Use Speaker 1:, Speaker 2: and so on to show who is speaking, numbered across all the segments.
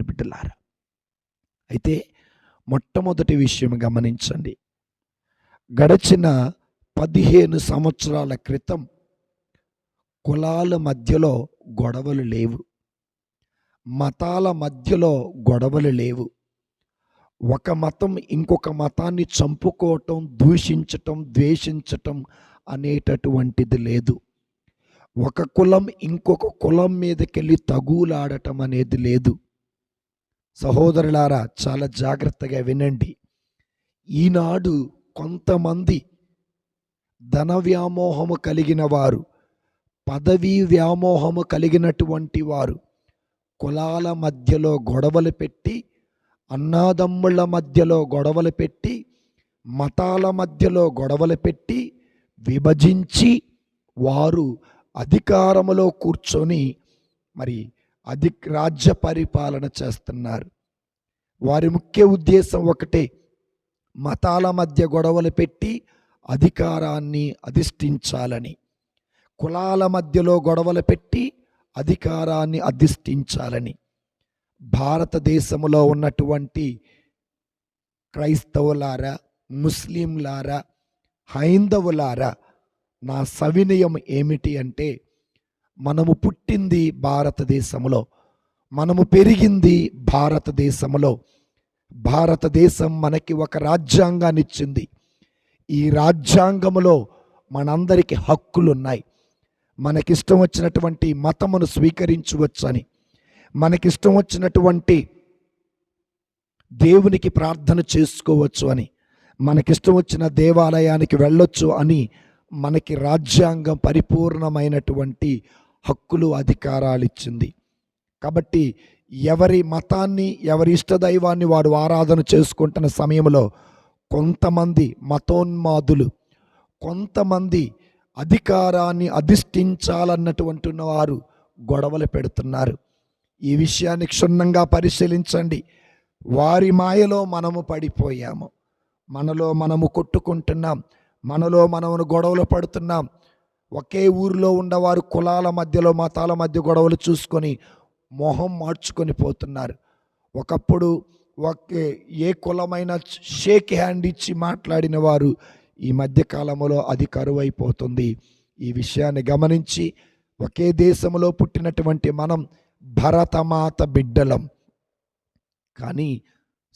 Speaker 1: దేవుని బిడ్డలారా. అయితే మొట్టమొదటి విషయం గమనించండి. గడచిన పదిహేను సంవత్సరాల క్రితం కులాల మధ్యలో గొడవలు లేవు. మతాల మధ్యలో గొడవలు లేవు. ఒక మతం ఇంకొక మతాన్ని చంపుకోవటం దూషించటం ద్వేషించటం అనేటటువంటిది లేదు. ఒక కులం ఇంకొక కులం మీదకెళ్ళి తగులాడటం అనేది లేదు. సహోదరులారా చాలా జాగ్రత్తగా వినండి. ఈనాడు కొంతమంది ధన వ్యామోహము కలిగిన వారు పదవీ వ్యామోహము కలిగినటువంటి వారు కులాల మధ్యలో గొడవలు పెట్టి అన్నాదమ్ముళ్ళ మధ్యలో గొడవలు పెట్టి మతాల మధ్యలో గొడవలు పెట్టి విభజించి వారు అధికారములో కూర్చొని మరి అధి రాజ్య పరిపాలన చేస్తున్నారు. వారి ముఖ్య ఉద్దేశం ఒకటే మతాల మధ్య గొడవలు పెట్టి అధికారాన్ని అధిష్ఠించాలని కులాల మధ్యలో గొడవలు పెట్టి అధికారాన్ని అధిష్ఠించాలని. భారతదేశంలో ఉన్నటువంటి క్రైస్తవులారా ముస్లింలారా హైందవులారా నా సవినయం ఏమిటి అంటే మనము పుట్టింది భారతదేశంలో మనము పెరిగింది భారతదేశంలో భారతదేశం మనకి ఒక రాజ్యాంగాన్ని ఇచ్చింది ఈ రాజ్యాంగములో మనందరికీ హక్కులు ఉన్నాయి మనకిష్టం వచ్చినటువంటి మతమును స్వీకరించవచ్చని మనకిష్టం వచ్చినటువంటి దేవునికి ప్రార్థన చేసుకోవచ్చు అని మనకిష్టం వచ్చిన దేవాలయానికి వెళ్ళొచ్చు అని మనకి రాజ్యాంగం పరిపూర్ణమైనటువంటి హక్కులు అధికారాలు ఇచ్చింది. కాబట్టి ఎవరి మతాన్ని ఎవరి ఇష్టదైవాన్ని వాడు ఆరాధన చేసుకుంటున్న సమయంలో కొంతమంది మతోన్మాదులు కొంతమంది అధికారాన్ని అధిష్ఠించాలన్నటువంటి వారు గొడవలు పెడుతున్నారు. ఈ విషయాన్ని క్షుణ్ణంగా పరిశీలించండి. వారి మాయలో మనము పడిపోయాము. మనలో మనము కొట్టుకుంటున్నాం. మనలో మనము గొడవలు పడుతున్నాం. ఒకే ఊరిలో ఉన్నవారు కులాల మధ్యలో మతాల మధ్య గొడవలు చూసుకొని మొహం మార్చుకొని పోతున్నారు. ఒకప్పుడు ఒకే ఏ కులమైన షేక్ హ్యాండ్ ఇచ్చి మాట్లాడిన వారు ఈ మధ్య కాలంలో అది కరువైపోతుంది. ఈ విషయాన్ని గమనించి ఒకే దేశంలో పుట్టినటువంటి మనం భరతమాత బిడ్డలం. కానీ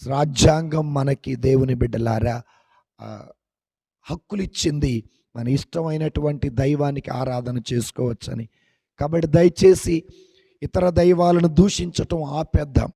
Speaker 1: రాజ్యాంగం మనకి దేవుని బిడ్డలారా హక్కులు ఇచ్చింది మన ఇష్టమైనటువంటి దైవానికి ఆరాధన చేసుకోవచ్చని. కాబట్టి దయచేసి ఇతర దైవాలను దూషించటం ఆపేద్దాం.